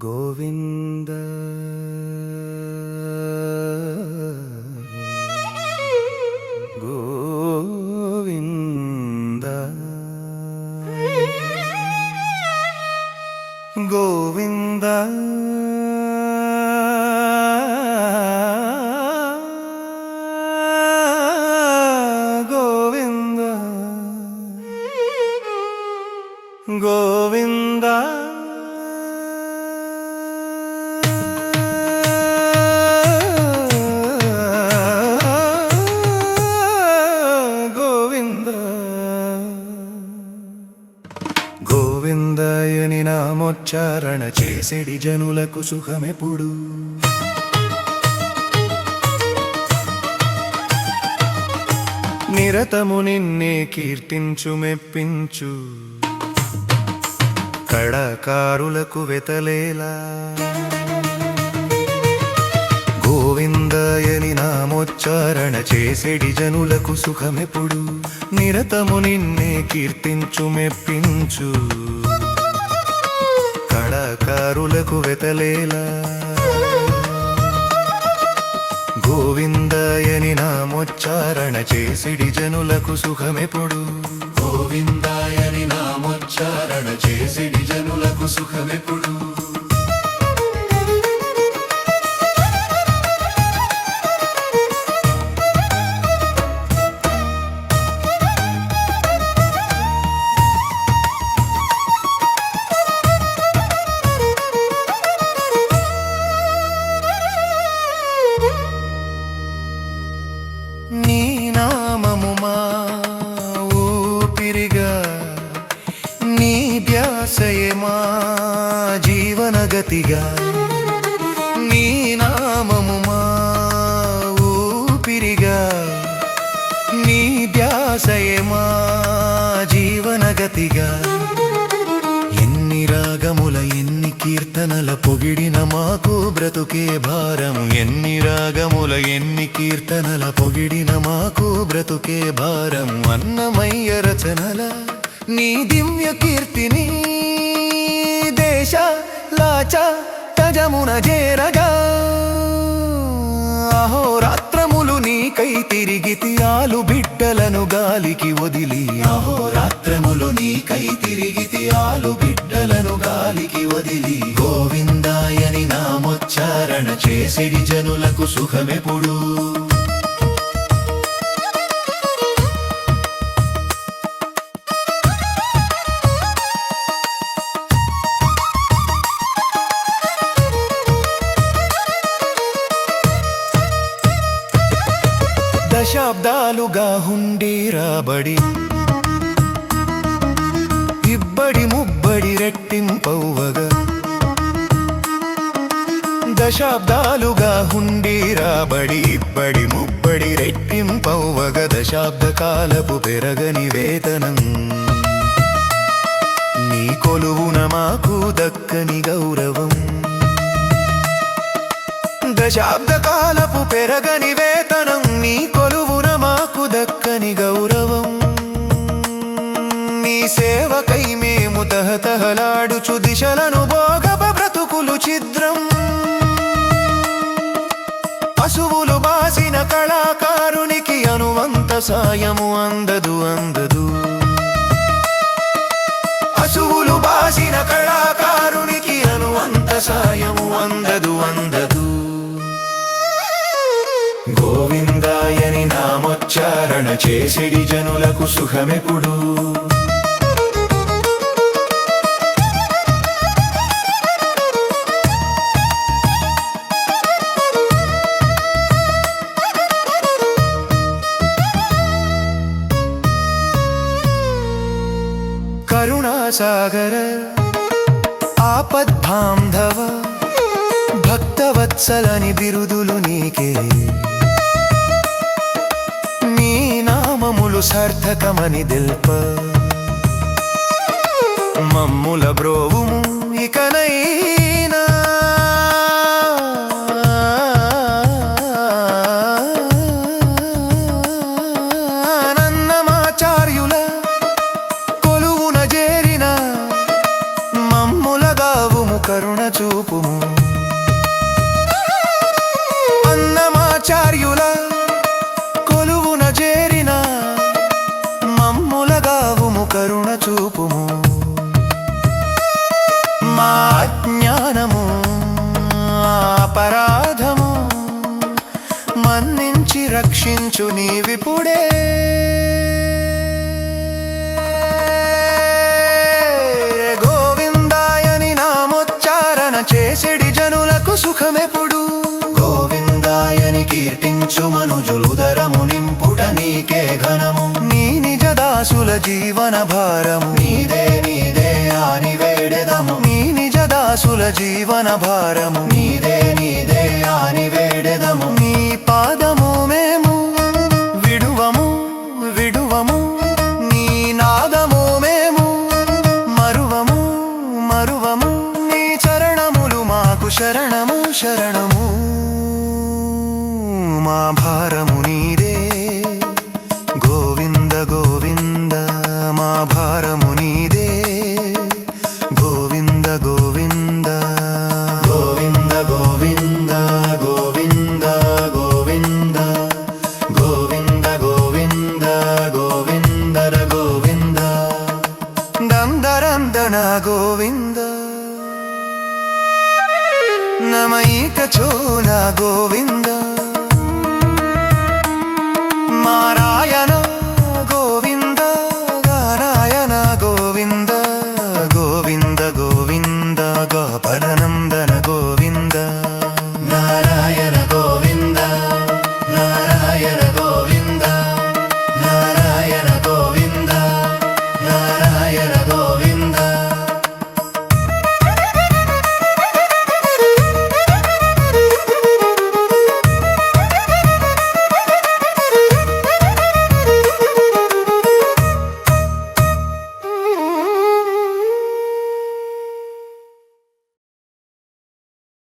గోవింద గోవింద గోవింద గోవింద గోవింద గోవిందాయని నామోచ్చారణ చేసేడి జనులకు సుఖమెప్పుడు. నిరతము నిన్నే కీర్తించు మెప్పించు. కళాకారులకు వెతలేలా. గోవిందాయని నామోచ్చారణ చేసేడి జనులకు సుఖమెప్పుడు. నిరతము నిన్నే కీర్తించు మెప్పించు. కళాకారులకు వెతలేలా. గోవిందాయని నామోచ్చారణ చేసిడి జనులకు సుఖమెప్పుడు. గోవిందాయని నామోచ్చారణ చేసిడి జనులకు సుఖమెప్పుడు. నీ నామము మా ఊపిరిగా నీ ధ్యాసయే మా జీవనగతిగా. నీ నామము మా ఊపిరిగా నీ ధ్యాసయే మా కీర్తనల పొగిడిన మాకు బ్రతుకే భారం. ఎన్ని రాగముల ఎన్ని కీర్తనల పొగిడిన మాకు బ్రతుకే భారం. అన్నమయ్య రచనల నీ దివ్య కీర్తిని దేశ లాచ తజమున చేరగా అహోరాత్రములు నీకై తిరిగితి ఆలు బిడ్డలను గాలికి వదిలి. అహోరాత్రములు నీకై తిరిగితి ఆలు బిడ్డలను గాలికి వదిలి గోవిందాయని నామోచ్చారణ చేసిడి జనులకు సుఖమెప్పుడు. దశాబ్దాలుగా హుండీ రాబడి ఇబ్బడి ముబ్బడి రెట్టింపవ్వగా దశాబ్దాలుగా హుండి రాబడి ఇబ్బడి ముబ్బడి రెట్టింపవ్వగ దశాబ్ద కాలపు పెరగని వేతనం. నీ కొలువున మాకు దక్కని గౌరవం. దశాబ్ద కాలపు పెరగని వేతనం నీ కొలువున మాకు దక్కని గౌరవం. సేవకై మేము తహతహలాడుచు దిశలను భోగప బ్రతుకులు చిద్రం. పశువులు బాసిన కళాకారునికి అనువంత సాయము అందదు అందదు. పశువులు బాసిన కళాకారునికి అనువంత సాయము అందదు అందదు. గోవిందాయని నామోచ్చారణ చేసిడి జనులకు సుఖమెప్పుడు. కరుణాసాగర ఆపద్బాంధవ భక్తవత్సలని బిరుదులు నీకే నీ నామములు సార్థకమని దిల్ప. మమ్ముల బ్రోవుము ఇకనైనా కరుణ చూపుము. అన్నమాచార్యుల కొలువున చేరిన మమ్ములగావుము కరుణ చూపుము. మా జ్ఞానము అపరాధము మన్నించి రక్షించు నీవిపుడే సుఖమెప్పుడు గోవిందాయని కీర్తించు మనుజులుదరము నింపుట నీకే ఘనము. నీ నిజ దాసుల జీవన భారము. నీదే నీదే ఆని వేడెదము. నీ నిజ దాసుల జీవన భారము. నీదే నీదే ఆని వేడెదము. నీ పాదము మేము విడువము విడువము. నీ నాదము మేము మరువము మరువము. నీ చరణములు మాకు శరణము గోవింద మా భారము